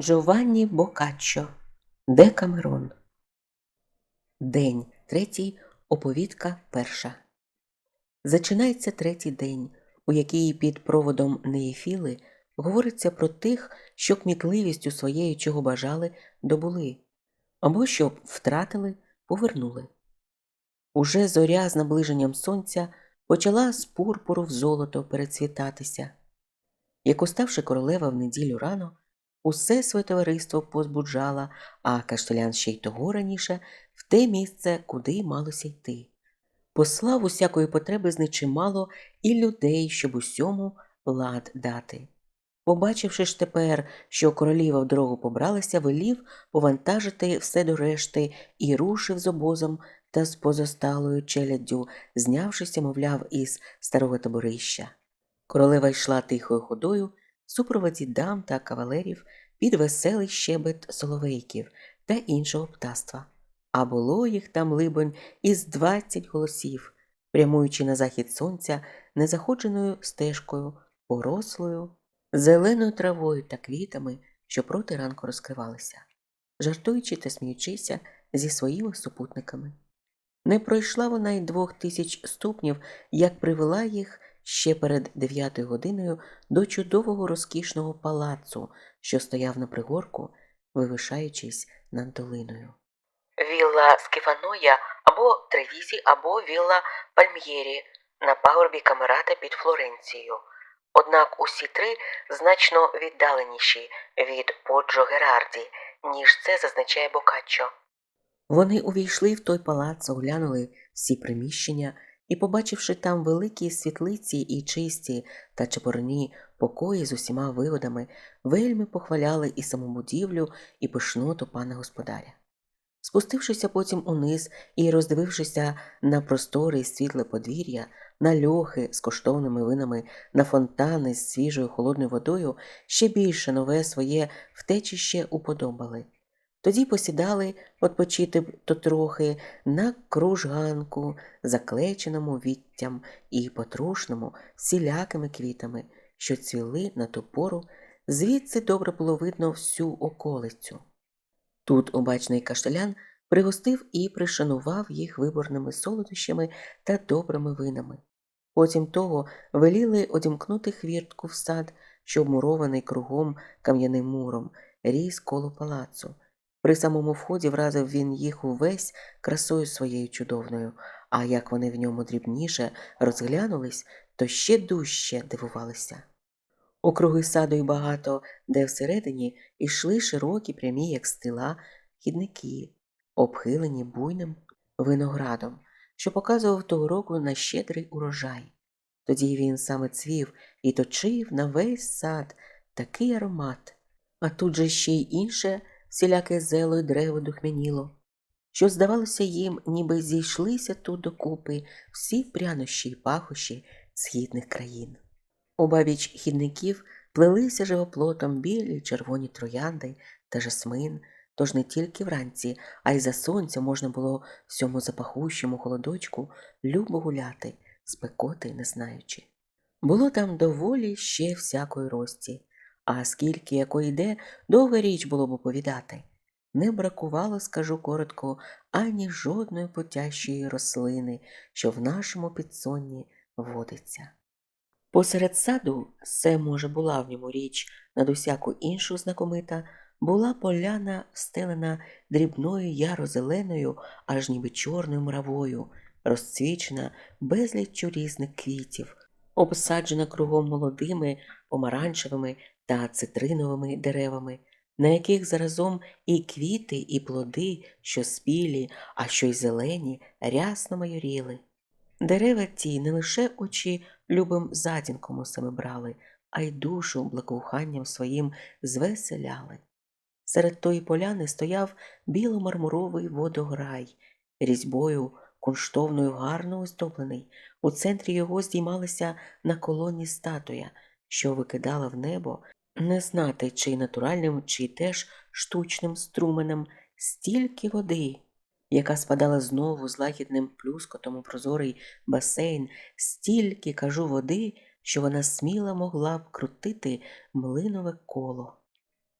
Джованні Бокаччо Декамерон День третій. Оповідка перша. Зачинається третій день, у якій під проводом Неєфіли говориться про тих, що кмітливістю своєю чого бажали, добули, або щоб втратили, повернули. Уже зоря з наближенням сонця почала з пурпуру в золото перецвітатися. Як уставши королева в неділю рано, усе своє товариство позбуджала, а каштелян ще й того раніше в те місце, куди малося йти. Послав усякої потреби знечимало і людей, щоб усьому лад дати. Побачивши ж тепер, що короліва в дорогу побралася, велів повантажити все до решти і рушив з обозом та з позосталою челяддю, знявшися, мовляв, із старого таборища. Королева йшла тихою ходою, супроводі дам та кавалерів під веселий щебет соловейків та іншого птаства. А було їх там, либонь, із двадцять голосів, прямуючи на захід сонця незаходженою стежкою, порослою, зеленою травою та квітами, що проти ранку розкривалися, жартуючи та сміючися зі своїми супутниками. Не пройшла вона й двох тисяч ступнів, як привела їх ще перед дев'ятою годиною до чудового розкішного палацу, що стояв на пригорку, вивишаючись над долиною. Вілла Скіфаноя або Тревізі, або Вілла Пальм'єрі на пагорбі Камерата під Флоренцією. Однак усі три значно віддаленіші від Поджо Герарді, ніж це зазначає Бокаччо. Вони увійшли в той палац, оглянули всі приміщення і, побачивши там великі світлиці і чисті та чепурні покої з усіма вигодами, вельми похваляли і самобудівлю, і пишноту пана господаря. Спустившися потім униз і роздивившися на просторе і світле подвір'я, на льохи з коштовними винами, на фонтани з свіжою холодною водою, ще більше нове своє втечище уподобали. Тоді посідали відпочити б то трохи на кружганку, заклеченому віттям і потрушному всілякими квітами, що цвіли на ту пору, звідси добре було видно всю околицю. Тут обачний каштелян пригостив і пришанував їх виборними солодощами та добрими винами. Потім того веліли одімкнути хвіртку в сад, що обмурований кругом кам'яним муром, ріс коло палацу. При самому вході вразив він їх увесь красою своєю чудовною, а як вони в ньому дрібніше розглянулись, то ще дужче дивувалися. Округи саду й багато, де всередині йшли широкі прямі, як стила, хідники, обхилені буйним виноградом, що показував того року на щедрий урожай. Тоді він саме цвів і точив на весь сад такий аромат, а тут же ще й інше всіляке зело й дерево духмяніло, що, здавалося, їм, ніби зійшлися тут докупи всі прянощі й пахощі східних країн. Обабіч хідників плелися живоплотом білі червоні троянди та жасмин, тож не тільки вранці, а й за сонця можна було в цьому запахущому холодочку любо гуляти, спекоти не знаючи. Було там доволі ще всякої рості, а скільки якої йде, довга річ було б оповідати. Не бракувало, скажу коротко, ані жодної потящої рослини, що в нашому підсонні водиться. Посеред саду, все, може, була в ньому річ над усяку іншу знакомита, була поляна, встелена дрібною яро-зеленою, аж ніби чорною мравою, розцвічена безліччю різних квітів, обсаджена кругом молодими, помаранчевими та цитриновими деревами, на яких заразом і квіти, і плоди, що спілі, а що й зелені, рясно майоріли. Дерева ті не лише очі любим затінком у себе брали, а й душу благоуханням своїм звеселяли. Серед тої поляни стояв біломармуровий водограй, різьбою кунштовною гарно оздоблений. У центрі його здіймалася на колоні статуя, що викидала в небо, не знати, чи натуральним, чи теж штучним струменем стільки води, яка спадала знову з лагідним плюскотом у прозорий басейн, стільки, кажу, води, що вона сміло могла б крутити млинове коло.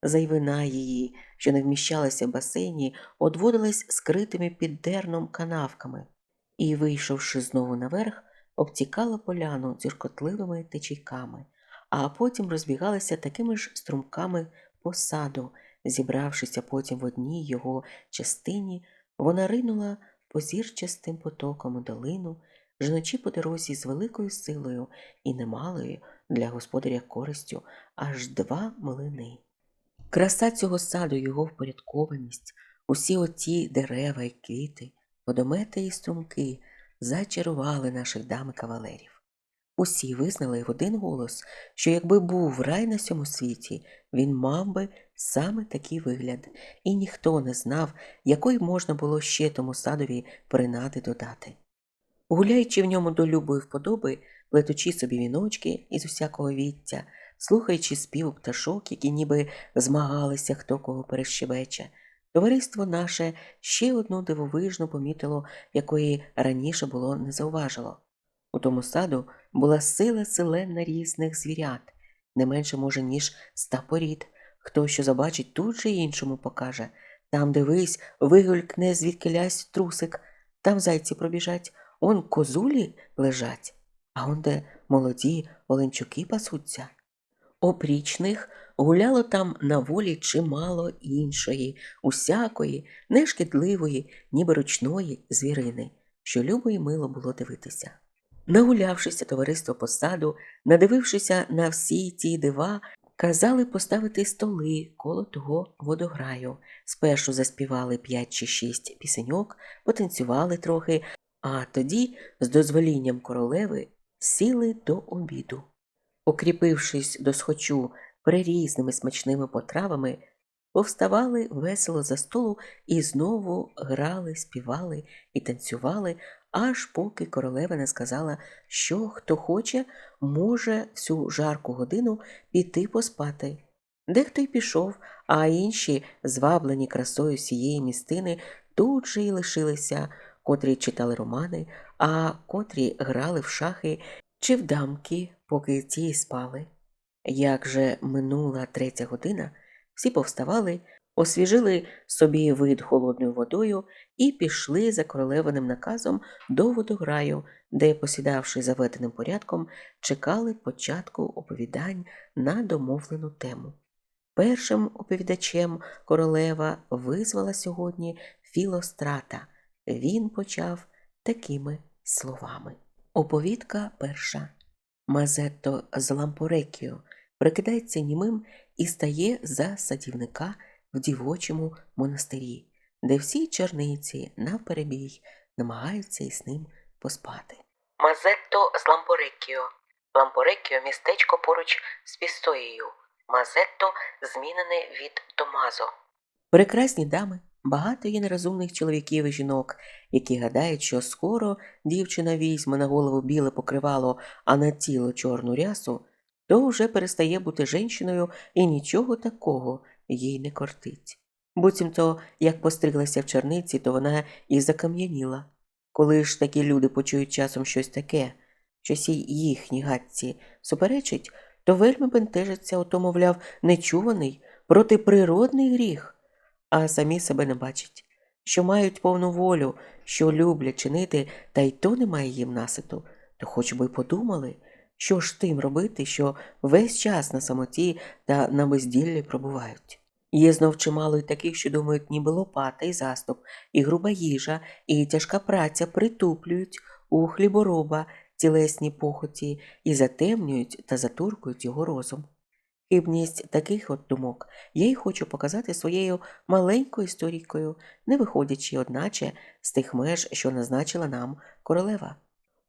зайвина її, що не вміщалася в басейні, одводилась скритими під дерном канавками і, вийшовши знову наверх, обтікала поляну дзюркотливими течійками, а потім розбігалася такими ж струмками по саду. Зібравшися потім в одній його частині, вона ринула позірчастим потоком у долину, жнучи по дорозі з великою силою і немалою для господаря користю аж два млини. Краса цього саду, його впорядкованість, усі оті дерева й квіти, водомети і струмки зачарували наших дам і кавалерів. Усі визнали в один голос, що якби був рай на сьому світі, він мав би саме такий вигляд, і ніхто не знав, якої можна було ще тому садові принади додати. Гуляючи в ньому до любої вподоби, плетучи собі віночки із усякого віття, слухаючи спів пташок, які ніби змагалися, хто кого перещебече, товариство наше ще одну дивовижну помітило, якої раніше було не зауважило. У тому саду була сила селена різних звірят, не менше, може, ніж ста порід. Хто що забачить, тут же іншому покаже. Там, дивись, вигулькне звідкилясь трусик, там зайці пробіжать, он козулі лежать, а он де молоді оленчуки пасуться. Опрічних гуляло там на волі чимало іншої, усякої, нешкідливої, ніби ручної звірини, що любо й мило було дивитися. Нагулявшися товариство по саду, надивившися на всі ті дива, казали поставити столи коло того водограю. Спершу заспівали п'ять чи шість пісеньок, потанцювали трохи, а тоді, з дозволінням королеви, сіли до обіду. Окріпившись до схочу прирізними смачними потравами, повставали весело за столу і знову грали, співали і танцювали, аж поки королева не сказала, що хто хоче, може всю жарку годину піти поспати. Дехто й пішов, а інші, зваблені красою сієї містини, тут же й лишилися, котрі читали романи, а котрі грали в шахи чи в дамки, поки ті спали. Як же минула третя година, всі повставали, освіжили собі вид холодною водою і пішли за королевиним наказом до водограю, де, посідавши заведеним порядком, чекали початку оповідань на домовлену тему. Першим оповідачем королева визвала сьогодні Філострата. Він почав такими словами. Оповідка перша. Мазетто з Лампорекіо прикидається німим і стає за садівника в дівочому монастирі, де всі черниці навперебій намагаються із ним поспати. Мазетто з Лампорекіо. Лампорекіо містечко поруч з Пістоєю. Мазетто змінене від Томазо. Прекрасні дами, багато є нерозумних чоловіків і жінок, які гадають, що скоро дівчина візьме на голову біле покривало, а на тіло чорну рясу, то вже перестає бути жінкою і нічого такого їй не кортить. Буцімто, як постриглася в черниці, то вона і закам'яніла. Коли ж такі люди почують часом щось таке, щось і їхній гадці суперечить, то вельми бентежаться, ото, мовляв, нечуваний, протиприродний гріх, а самі себе не бачать, що мають повну волю, що люблять чинити, та й то немає їм наситу, то хоч би подумали, що ж тим робити, що весь час на самоті та на безділлі пробувають. Є знов чимало й таких, що думають, ніби лопата і заступ, і груба їжа, і тяжка праця притуплюють у хлібороба тілесні похоті і затемнюють та затуркують його розум. Хибність таких от думок я й хочу показати своєю маленькою історійкою, не виходячи, одначе, з тих меж, що назначила нам королева.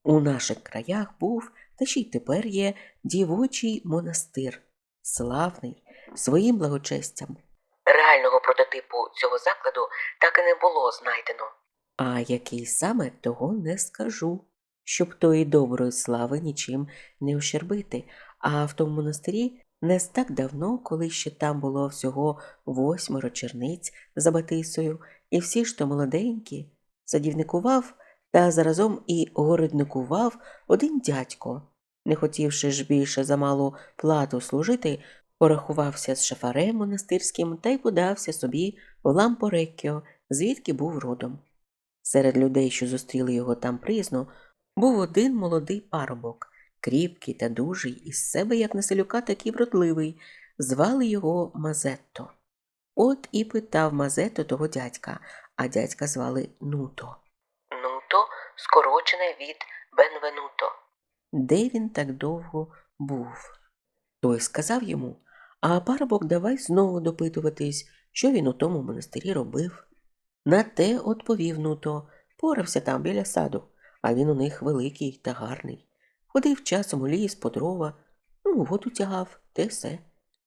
У наших краях був, та ще й тепер є дівочий монастир, славний своїм благочестям. Реального прототипу цього закладу так і не було знайдено. А який саме, того не скажу, щоб тої доброї слави нічим не ощербити. А в тому монастирі не з так давно, коли ще там було всього восьмеро черниць за Батисою, і всі ж то молоденькі, садівникував та заразом і городникував один дядько. Не хотівши ж більше за малу плату служити, порахувався з шафарем монастирським та й подався собі в Лампореккіо, звідки був родом. Серед людей, що зустріли його там приязно, був один молодий парубок, кріпкий та дужий, із себе, як на селюка, такий вродливий, звали його Мазетто. От і питав Мазетто того дядька, а дядька звали Нуто. Скорочене від Бенвенуто. Де він так довго був? Той сказав йому, а парубок давай знову допитуватись, що він у тому монастирі робив. На те відповів Нуто, порався там біля саду, а він у них великий та гарний. Ходив часом у ліс по дрова, ну, воду тягав, те все.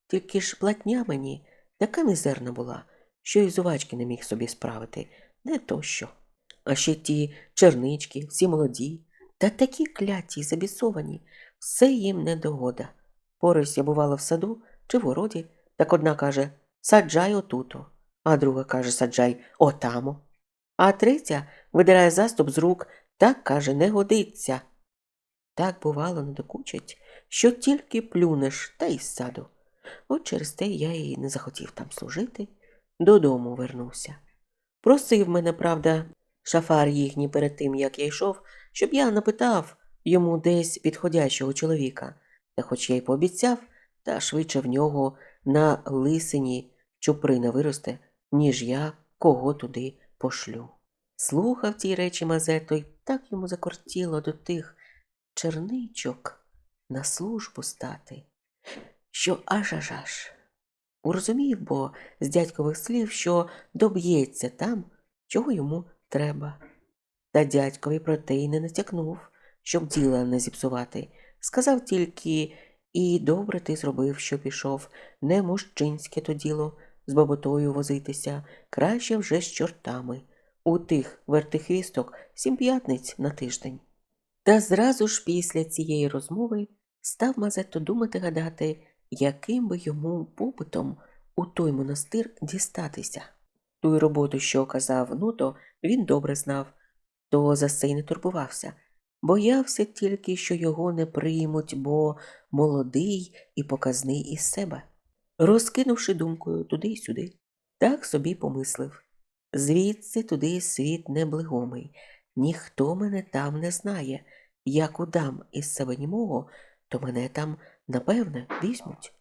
Тільки ж платня мені така мізерна була, що й зувачки не міг собі справити, не то що. А ще ті чернички, всі молоді, та такі кляті, й забісовані, все їм не догода. Порось я бувала в саду чи в городі, так одна каже саджай отуто, а друга каже саджай отамо. А третя видирає заступ з рук, так каже, не годиться. Так бувало надокучить, що тільки плюнеш та й з саду. От через те я і не захотів там служити, додому вернувся. Просив мене, правда, шафар їхній перед тим, як я йшов, щоб я напитав йому десь підходящого чоловіка, та хоч я й пообіцяв, та швидше в нього на лисині чуприна виросте, ніж я кого туди пошлю. Слухав ті речі Мазето, й так йому закортіло до тих черничок на службу стати, що аж аж аж. Урозумів, бо з дядькових слів, що доб'ється там, чого йому треба. Та дядькові про те й не натякнув, щоб діла не зіпсувати. Сказав тільки і добре ти зробив, що пішов, не мужчинське то діло з баботою возитися, краще вже з чортами. У тих вертихвісток сім п'ятниць на тиждень. Та зразу ж після цієї розмови став Мазетто думати гадати, яким би йому побутом у той монастир дістатися. Ту роботу, що казав Нуто, він добре знав, то за це й не турбувався. Боявся тільки, що його не приймуть, бо молодий і показний із себе. Розкинувши думкою туди й сюди, так собі помислив звідси туди світ неблигомий, ніхто мене там не знає. Як удам із себе німого, то мене там, напевне, візьмуть.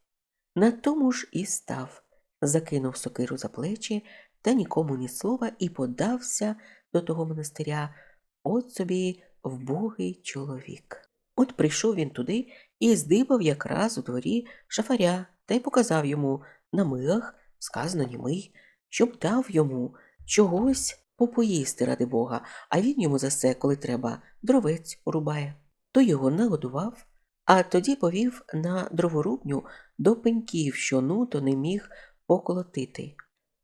На тому ж і став, закинув сокиру за плечі та нікому ні слова і подався до того монастиря, от собі вбогий чоловік. От прийшов він туди і здибав якраз у дворі шафаря та й показав йому на мигах, сказано німий, щоб дав йому чогось попоїсти ради Бога, а він йому за це, коли треба, дровець урубає. То його нагодував, а тоді повів на дроворубню до пеньків, що нуто не міг поколотити.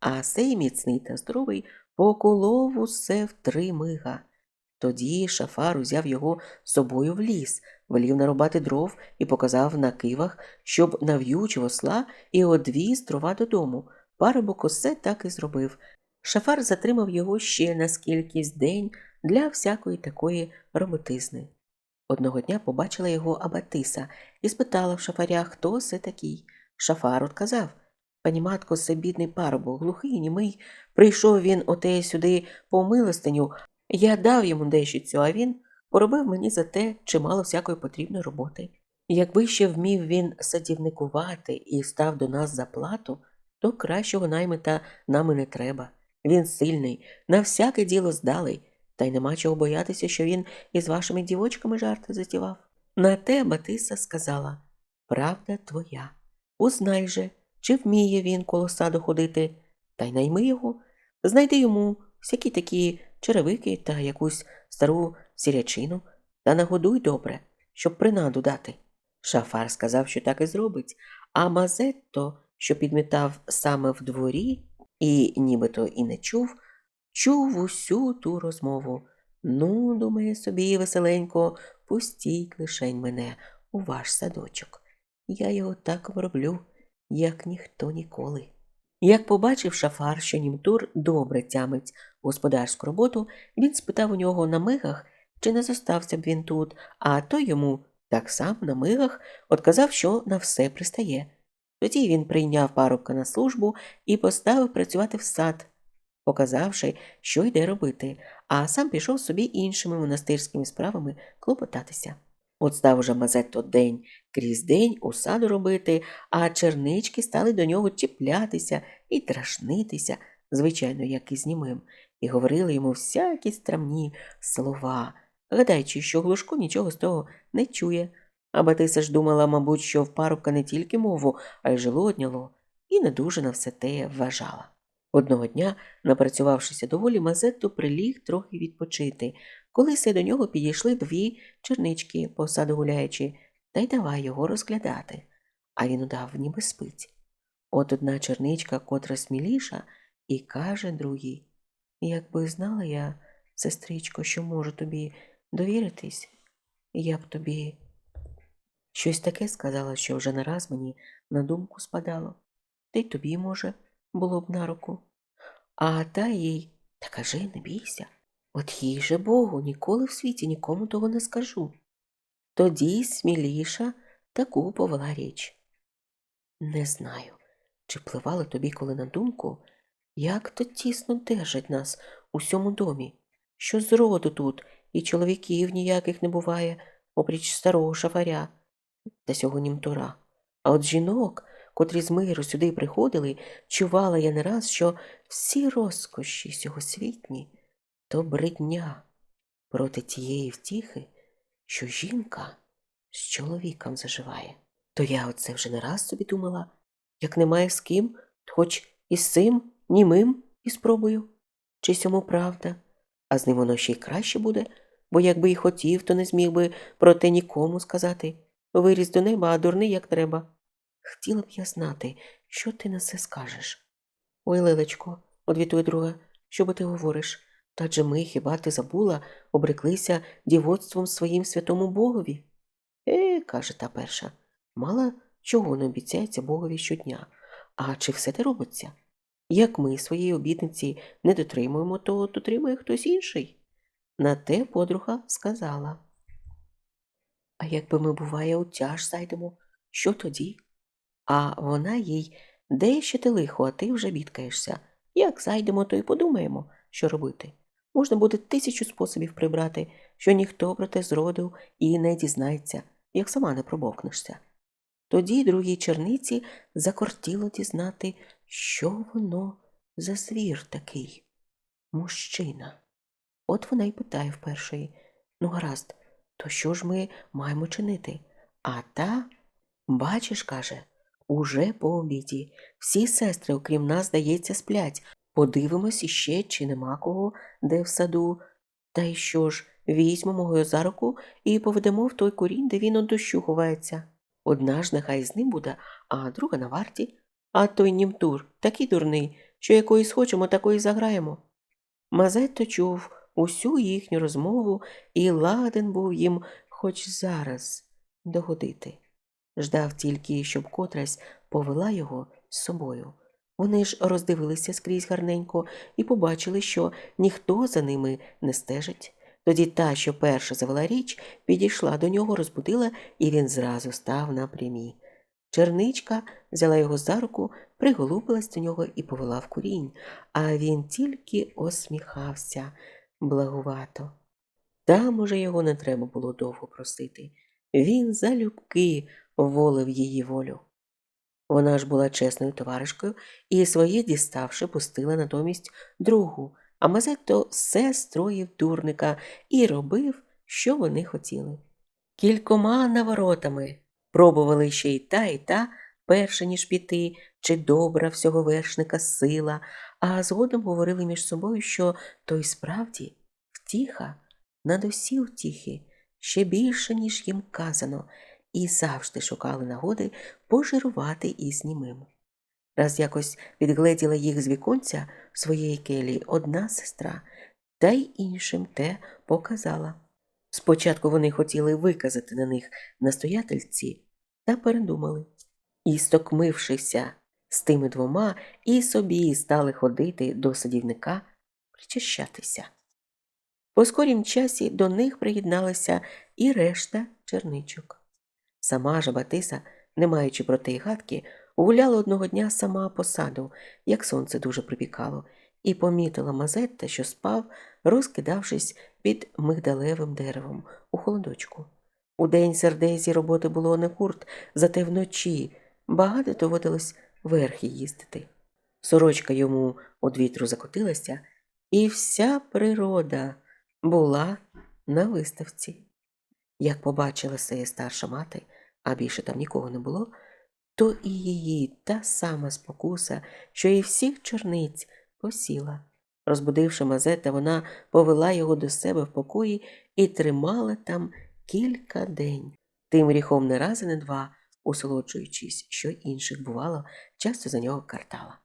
А сей міцний та здоровий поколов усе в три мига. Тоді шафар узяв його з собою в ліс, велів нарубати дров і показав на кивах, щоб нав'ючив осла і одвіз дрова додому. Парубок усе так і зробив. Шафар затримав його ще на скількись день для всякої такої роботизни. Одного дня побачила його Абатиса і спитала в шафаря, хто це такий. Шафар отказав. Пані матко, це бідний парубок, глухий, німий. Прийшов він оте сюди по милостиню. Я дав йому дещицю, а він поробив мені за те чимало всякої потрібної роботи. Якби ще вмів він садівникувати і став до нас за плату, то кращого наймита нам і не треба. Він сильний, на всяке діло здалий, та й нема чого боятися, що він із вашими дівочками жарти затівав. На те Батиса сказала Правда твоя. Узнай же, чи вміє він коло саду ходити, та й найми його, знайди йому всякі такі черевики та якусь стару сірячину, та нагодуй добре, щоб принаду дати. Шафар сказав, що так і зробить, а Мазетто, що підмітав саме в дворі, і нібито і не чув, чув усю ту розмову. Ну, думає собі, веселенько, пустіть лишень мене у ваш садочок. Я його так вроблю, як ніхто ніколи. Як побачив шафар, що німтур добре тямить господарську роботу, він спитав у нього на мигах, чи не зостався б він тут, а той йому так само на мигах отказав, що на все пристає. Тоді він прийняв парубка на службу і поставив працювати в сад, показавши, що йде робити, а сам пішов собі іншими монастирськими справами клопотатися. От став уже Мазетто день крізь день у саду робити, а чернички стали до нього чіплятися і дражнитися, звичайно, як і з німим, і говорили йому всякі страмні слова, гадаючи, що Глушко нічого з того не чує. А Батиса ж думала, мабуть, що в парубка не тільки мову, а й жило одняло, і не дуже на все те вважала. Одного дня, напрацювавшися доволі, Мазетту приліг трохи відпочити, коли се до нього підійшли дві чернички, по саду гуляючи, та й давай його розглядати. А він удав, ніби спить. От одна черничка, котра сміліша, і каже другій Якби знала я, сестричко, що можу тобі довіритись, я б тобі. Щось таке сказала, що вже не раз мені на думку спадало. Та й тобі, може, було б на руку. А та їй та кажи, не бійся. От їй же Богу, ніколи в світі нікому того не скажу. Тоді сміліша таку повела річ. Не знаю, чи пливало тобі коли на думку, як то тісно держать нас у сьому домі, що зроду тут і чоловіків ніяких не буває, опріч старого шафаря та сього німтура. А от жінок, котрі з миру сюди приходили, чувала я не раз, що всі розкоші сьогосвітні то бридня проти тієї втіхи, що жінка з чоловіком заживає. То я оце вже не раз собі думала, як немає з ким, хоч і з цим, німим і спробую. Чи сьому правда, а з ним воно ще й краще буде, бо якби й хотів, то не зміг би про те нікому сказати. Виріс до неба, а дурний як треба. Хотіла б я знати, що ти на це скажеш. Ой, Лелечко, одвітує друга, що бо ти говориш? Та же ми, хіба ти забула, обреклися дівоцтвом своїм святому Богові? Е, каже та перша, мала чого не обіцяється Богові щодня. А чи все те робиться? Як ми своєї обітниці не дотримуємо, то дотримує хтось інший. На те подруга сказала. А якби ми, буває, у тяж зайдемо, що тоді? А вона їй де ще ти лихо, а ти вже бідкаєшся. Як зайдемо, то й подумаємо, що робити. Можна буде тисячу способів прибрати, що ніхто про те зроду і не дізнається, як сама не пробовкнешся. Тоді другій черниці закортіло дізнати, що воно за звір такий. Мужчина. От вона й питає в першої ну, гаразд, то що ж ми маємо чинити? А та, бачиш, каже, уже по обіді. Всі сестри, окрім нас, здається, сплять. Подивимось іще, чи нема кого, де в саду. Та й що ж, візьмемо його за руку і поведемо в той курінь, де він от дощу ховається. Одна ж нехай з ним буде, а друга на варті. А той німтур такий дурний, що якоїсь хочемо, такої заграємо. Мазетто чув усю їхню розмову і ладен був їм хоч зараз догодити. Ждав тільки, щоб котрась повела його з собою. Вони ж роздивилися скрізь гарненько і побачили, що ніхто за ними не стежить. Тоді та, що перша завела річ, підійшла до нього, розбудила, і він зразу став на прямі. Черничка взяла його за руку, приголубилась до нього і повела в курінь, а він тільки осміхався благувато. Там уже його не треба було довго просити. Він залюбки волив її волю. Вона ж була чесною товаришкою і своє діставши, пустила натомість другу, а Мазетто все строїв дурника і робив, що вони хотіли. Кількома наворотами пробували ще й та, і та, перше ніж піти, чи добра всього вершника сила, а згодом говорили між собою, що той справді втіха над усі втіхи ще більше, ніж їм казано, і завжди шукали нагоди пожирувати із німим. Раз якось відгледіла їх з віконця своєї келії одна сестра, та й іншим те показала. Спочатку вони хотіли виказати на них настоятельці, та передумали. І, стокмившися з тими двома, і собі стали ходити до садівника причащатися. По скорім часі до них приєдналася і решта черничок. Сама ж Батиса, не маючи про те й гадки, гуляла одного дня сама по саду, як сонце дуже припікало, і помітила Мазетта, що спав, розкидавшись під мигдалевим деревом у холодочку. Удень сердезі роботи було не курт, зате вночі багато доводилось верхи їздити. Сорочка йому од вітру закотилася, і вся природа була на виставці. Як побачила сеє старша мати, а більше там нікого не було, то і її та сама спокуса, що і всіх чорниць, посіла. Розбудивши Мазета, вона повела його до себе в покої і тримала там кілька день. Тим гріхом не раз і не два, усолоджуючись, що інших бувало, часто за нього картала.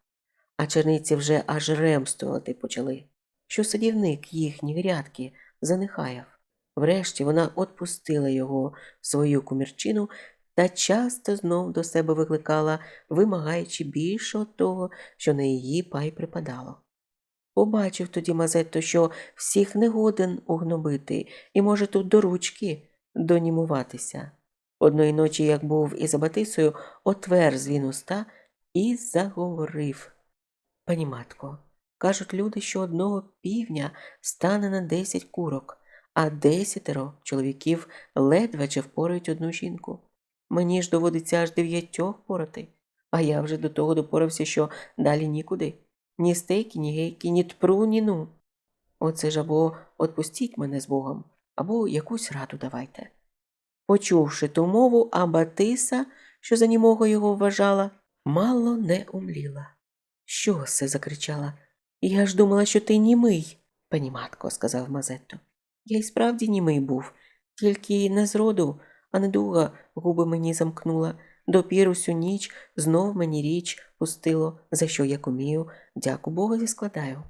А черниці вже аж ремствувати почали, що садівник їхні грядки занехаяв. Врешті вона отпустила його в свою кумірчину та часто знов до себе викликала, вимагаючи більшого того, що на її пай припадало. Побачив тоді Мазетто, що всіх не годен угнобити і може тут до ручки донімуватися. Одної ночі, як був із Абатисою, отверз він уста і заговорив. Пані матко, кажуть люди, що одного півня стане на десять курок, а десятеро чоловіків ледве чи впорають одну жінку. Мені ж доводиться аж дев'ятьох порати, а я вже до того допорався, що далі нікуди. Ні стейки, ні гейки, ні тпру, ні ну. Оце ж або отпустіть мене з Богом, або якусь раду давайте. Почувши ту мову, Абатиса, що за німого його вважала, мало не умліла. Що се? закричала. Я ж думала, що ти німий. Пані матко, сказав Мазетто. Я й справді німий був, тільки не зроду, а недуга губи мені замкнула. Допір усю ніч знов мені річ пустило, за що як умію, дяку Богові складаю.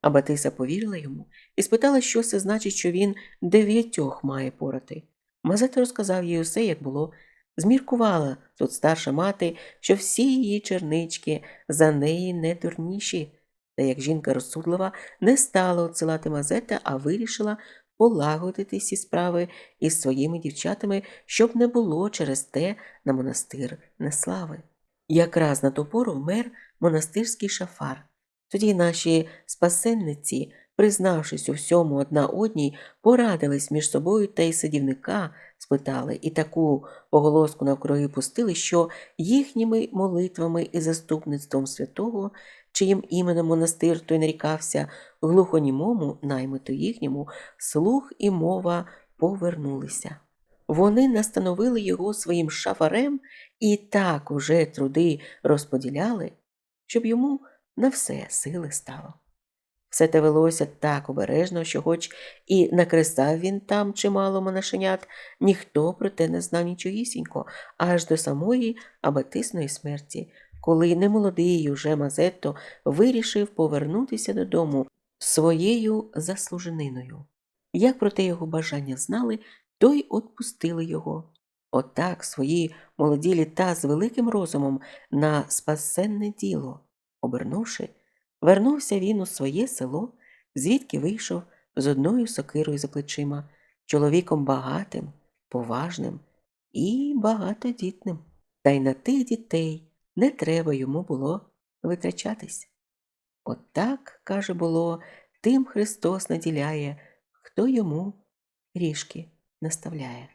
А Батиса повірила йому і спитала, що це значить, що він дев'ятьох має порати. Мазета розказав їй усе, як було. Зміркувала тут старша мати, що всі її чернички за неї не дурніші. Та як жінка розсудлива, не стала отсилати Мазета, а вирішила полагодити ці справи із своїми дівчатами, щоб не було через те на монастир неслави. Якраз на ту пору вмер монастирський шафар. Тоді наші спасенниці, признавшись у всьому одна одній, порадились між собою та й садівника спитали, і таку поголоску навкруги пустили, що їхніми молитвами і заступництвом святого, чиїм іменем монастир той нарікався, глухонімому наймиту їхньому, слух і мова повернулися. Вони настановили його своїм шафарем і так уже труди розподіляли, щоб йому на все сили стало. Все те велося так обережно, що, хоч і накресав він там чимало монашенят, ніхто про те не знав нічогісінько, аж до самої абатисної смерті, коли немолодий уже Мазетто вирішив повернутися додому своєю заслужениною. Як про те його бажання знали, то й отпустили його. Отак свої молоді літа з великим розумом на спасенне діло, обернувши, вернувся він у своє село, звідки вийшов з одною сокирою за плечима, чоловіком багатим, поважним і багатодітним. Та й на тих дітей не треба йому було витрачатись. Отак, каже було, тим Христос наділяє, хто йому ріжки наставляє.